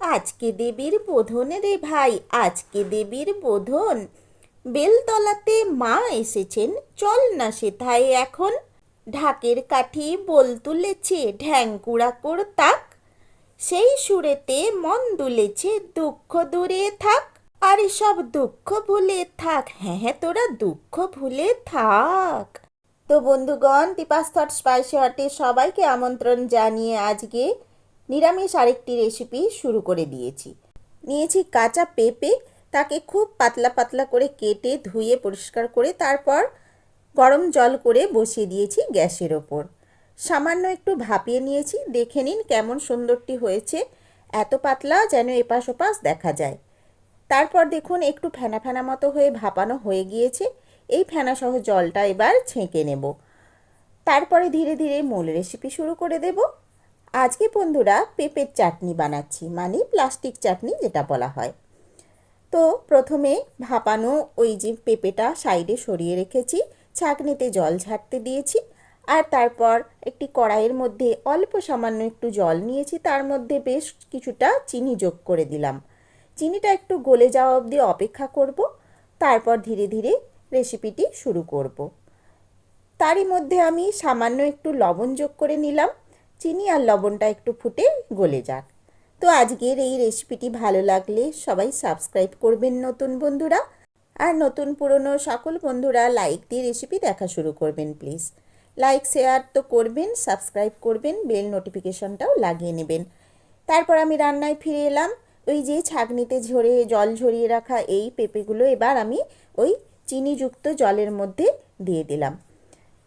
আজকে দেবীর বোধন রে ভাই, আজকে দেবীর বোধন। বেলতলাতে মা এসেছেন, চল না সেথায় এখন। ঢাকের কাঠি বল তুলেছে ঢ্যাংকুড়া কর তাক সেই সুরেতে মন দুলেছে, দুঃখ দূরে থাক। আরে সব দুঃখ ভুলে থাক হ্যাঁ হ্যাঁ তোরা দুঃখ ভুলে থাক। তো বন্ধুগণ থট স্পাইসি হটে সবাইকে আমন্ত্রণ জানিয়ে আজকে নিরামিষ আরেকটি রেসিপি শুরু করে দিয়েছি। নিয়েছি কাঁচা পেঁপে, তাকে খুব পাতলা পাতলা করে কেটে ধুয়ে পরিষ্কার করে তারপর গরম জল করে বসিয়ে দিয়েছি গ্যাসের ওপর। সামান্য একটু ভাপিয়ে নিয়েছি, দেখে নিন কেমন সুন্দরটি হয়েছে। এত পাতলা যেন এপাশ ওপাশ দেখা যায়। তারপর দেখুন একটু ফেনা ফেনা মতো হয়ে ভাপানো হয়ে গিয়েছে। এই ফেনাসহ জলটা এবার ছেঁকে নেব। তারপরে ধীরে ধীরে মূল রেসিপি শুরু করে দেব। আজকে বন্ধুরা পেঁপের চাটনি বানাচ্ছি মানে প্লাস্টিক চাটনি যেটা বলা হয়। তো প্রথমে ভাপানো ওই যে পেঁপেটা সাইডে সরিয়ে রেখেছি, ছাঁকনিতে জল ঝাড়তে দিয়েছি, আর তারপর একটি কড়াইয়ের মধ্যে অল্প সামান্য একটু জল নিয়েছি, তার মধ্যে বেশ কিছুটা চিনি যোগ করে দিলাম। চিনিটা একটু গলে যাওয়া অবধি অপেক্ষা করব, তারপর ধীরে ধীরে রেসিপিটি শুরু করব। তারই মধ্যে আমি সামান্য একটু লবণ যোগ করে নিলাম চিনি আর লবণটা একটু ফুটে গলে যাক। তো আজকের এই রেসিপিটি ভালো লাগলে সবাই সাবস্ক্রাইব করবেন নতুন বন্ধুরা। আর নতুন পুরনো সকল বন্ধুরা লাইক দিয়ে রেসিপি দেখা শুরু করবেন প্লিজ লাইক শেয়ার তো করবেন সাবস্ক্রাইব করবেন বেল নোটিফিকেশনটাও লাগিয়ে নেবেন। তারপর আমি রান্নায় ফিরে এলাম। ওই যে ছাঁকনিতে ঝরে, জল ঝরিয়ে রাখা এই পেঁপেগুলো এবার আমি ওই চিনিযুক্ত জলের মধ্যে দিয়ে দিলাম।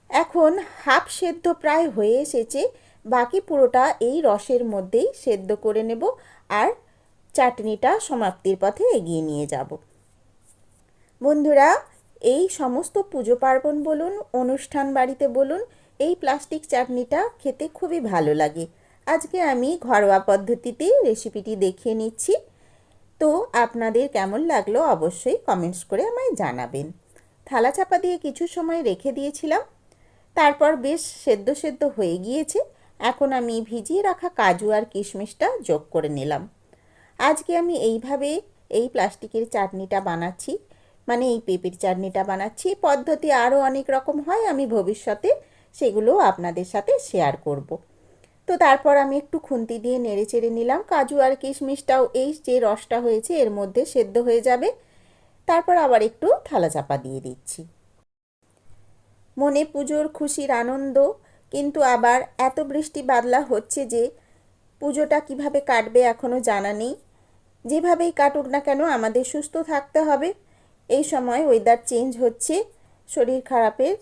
এখন হাফ সেদ্ধ প্রায় হয়ে এসেছে। বাকি পুরোটা এই রসের মধ্যেই সেদ্ধ করে নেব আর চাটনিটা সমাপ্তির পথে এগিয়ে নিয়ে যাব। বন্ধুরা, এই সমস্ত পুজো পার্বণ বলুন, অনুষ্ঠান বাড়িতে বলুন, এই প্লাস্টিক চাটনিটা খেতে খুবই ভালো লাগে। আজকে আমি ঘরোয়া পদ্ধতিতে রেসিপিটি দেখিয়ে নিচ্ছি। তো আপনাদের কেমন লাগল অবশ্যই কমেন্টস করে আমায় জানাবেন। থালা চাপা দিয়ে কিছু সময় রেখে দিয়েছিলাম। তারপর বেশ সেদ্ধ সেদ্ধ হয়ে গিয়েছে। এখন আমি ভিজিয়ে রাখা কাজু আর কিশমিশটা যোগ করে নিলাম। আজকে আমি এইভাবে এই প্লাস্টিকের চাটনিটা বানাচ্ছি। মানে এই পেঁপের চাটনিটা বানাচ্ছি। পদ্ধতি আরও অনেক রকম হয়, আমি ভবিষ্যতে সেগুলো আপনাদের সাথে শেয়ার করব। তো তারপর আমি একটু খুন্তি দিয়ে নেড়ে চেড়ে নিলাম। কাজু আর কিশমিশটাও এই যে রসটা হয়েছে, এর মধ্যে সেদ্ধ হয়ে যাবে। তারপর আবার একটু থালা চাপা দিয়ে দিচ্ছি। মনে পুজোর খুশির আনন্দ কিন্তু আবার এত বৃষ্টি বাদলা হচ্ছে যে পুজোটা কীভাবে কাটবে এখনও জানা নেই। যেভাবেই কাটুক না কেন আমাদের সুস্থ থাকতে হবে। এই সময় ওয়েদার চেঞ্জ হচ্ছে, শরীর খারাপের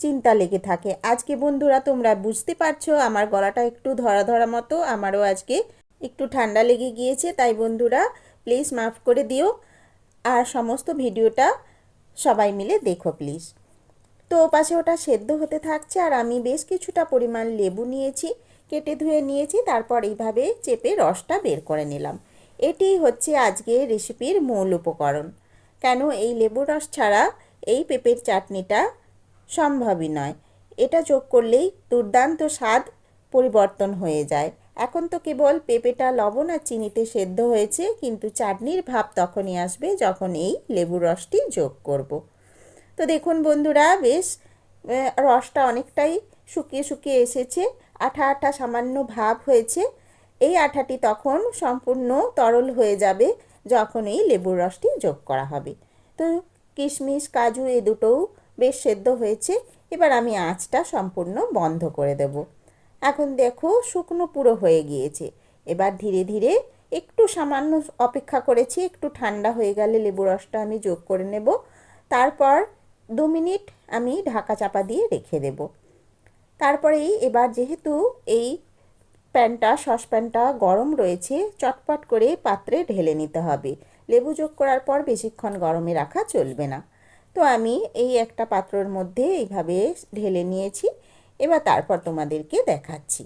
চিন্তা লেগে থাকে। আজকে বন্ধুরা তোমরা বুঝতে পারছ আমার গলাটা একটু ধরা ধরা মতো, আমারও আজকে একটু ঠান্ডা লেগে গিয়েছে, তাই বন্ধুরা প্লিজ মাফ করে দিও। আর সমস্ত ভিডিওটা সবাই মিলে দেখো প্লিজ তো পাশে ওটা সেদ্ধ হতে থাকছে আর আমি বেশ কিছুটা পরিমাণ লেবু নিয়েছি, কেটে ধুয়ে নিয়েছি, তারপর এইভাবে চেপে রসটা বের করে নিলাম। এটি হচ্ছে আজকের রেসিপির মূল উপকরণ। কেন এই লেবু রস ছাড়া এই পেঁপের চাটনিটা সম্ভবই নয়। এটা যোগ করলেই দুর্দান্ত স্বাদ পরিবর্তন হয়ে যায়। এখন তো কেবল পেঁপেটা, লবণ আর চিনিতে সেদ্ধ হয়েছে, কিন্তু চাটনির ভাব তখনই আসবে যখন এই লেবু রসটি যোগ করব। তো দেখুন বন্ধুরা, বেশ রসটা অনেকটাই শুকিয়ে শুকিয়ে এসেছে। আঠা আঠা সামান্য ভাব হয়েছে। এই আঠাটি তখন সম্পূর্ণ তরল হয়ে যাবে যখন এই লেবুর রসটি যোগ করা হবে। তো কিশমিশ, কাজু এ দুটোও বেশ সেদ্ধ হয়েছে। এবার আমি আঁচটা সম্পূর্ণ বন্ধ করে দেব। এখন দেখো, শুকনো পুরো হয়ে গিয়েছে। এবার ধীরে ধীরে একটু সামান্য অপেক্ষা করেছি, একটু ঠান্ডা হয়ে গেলে লেবু রসটা আমি যোগ করে নেব। তারপর দু মিনিট আমি ঢাকা চাপা দিয়ে রেখে দেব। তারপরেই এবার যেহেতু এই প্যানটা সসপ্যানটা গরম রয়েছে, চটপট করে পাত্রে ঢেলে নিতে হবে। লেবু যোগ করার পর বেশিক্ষণ গরমে রাখা চলবে না। তো আমি এই একটা পাত্রর মধ্যে এইভাবে ঢেলে নিয়েছি। এবার তারপর তোমাদেরকে দেখাচ্ছি।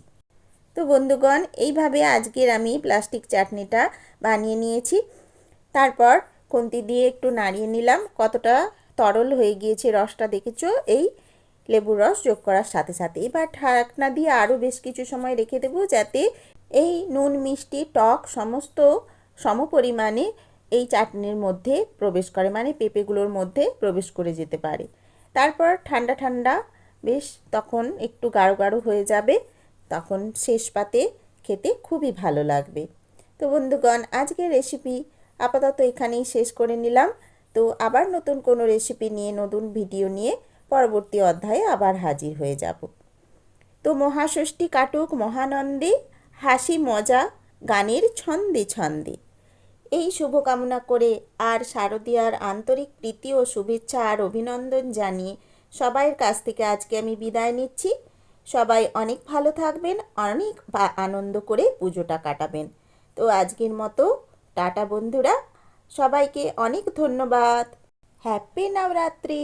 তো বন্ধুগণ, এইভাবে আজকের আমি প্লাস্টিক চাটনিটা বানিয়ে নিয়েছি। তারপর খুন্তি দিয়ে একটু নাড়িয়ে নিলাম। কতটা তরল হয়ে গিয়েছে রসটা, দেখেছ? এই লেবুর রস যোগ করার সাথে সাথে। এবার ঢাকনা দিয়ে আরও বেশ কিছু সময় রেখে দেবো যাতে এই নুন, মিষ্টি, টক সমস্ত সমপরিমাণে এই চাটনির মধ্যে প্রবেশ করে মানে পেঁপেগুলোর মধ্যে প্রবেশ করে যেতে পারে। তারপর ঠান্ডা ঠান্ডা, বেশ তখন একটু গাঢ় গাঢ় হয়ে যাবে, তখন শেষ পাতে খেতে খুবই ভালো লাগবে। তো বন্ধুগণ, আজকের রেসিপি আপাতত এখানেই শেষ করে নিলাম। তো আবার নতুন কোনো রেসিপি নিয়ে, নতুন ভিডিও নিয়ে পরবর্তী অধ্যায়ে আবার হাজির হয়ে যাব। তো মহাষষ্ঠী কাটুক, মহানন্দে, হাসি মজা, গানের ছন্দে ছন্দে। এই শুভকামনা করে আর শারদীয়ার আন্তরিক প্রীতি ও শুভেচ্ছা আর অভিনন্দন জানিয়ে সবাইয়ের কাছ থেকে আজকে আমি বিদায় নিচ্ছি। সবাই অনেক ভালো থাকবেন, অনেক আনন্দ করে পুজোটা কাটাবেন। তো আজকের মতো টাটা বন্ধুরা। সবাইকে অনেক ধন্যবাদ। হ্যাপি নবরাত্রি।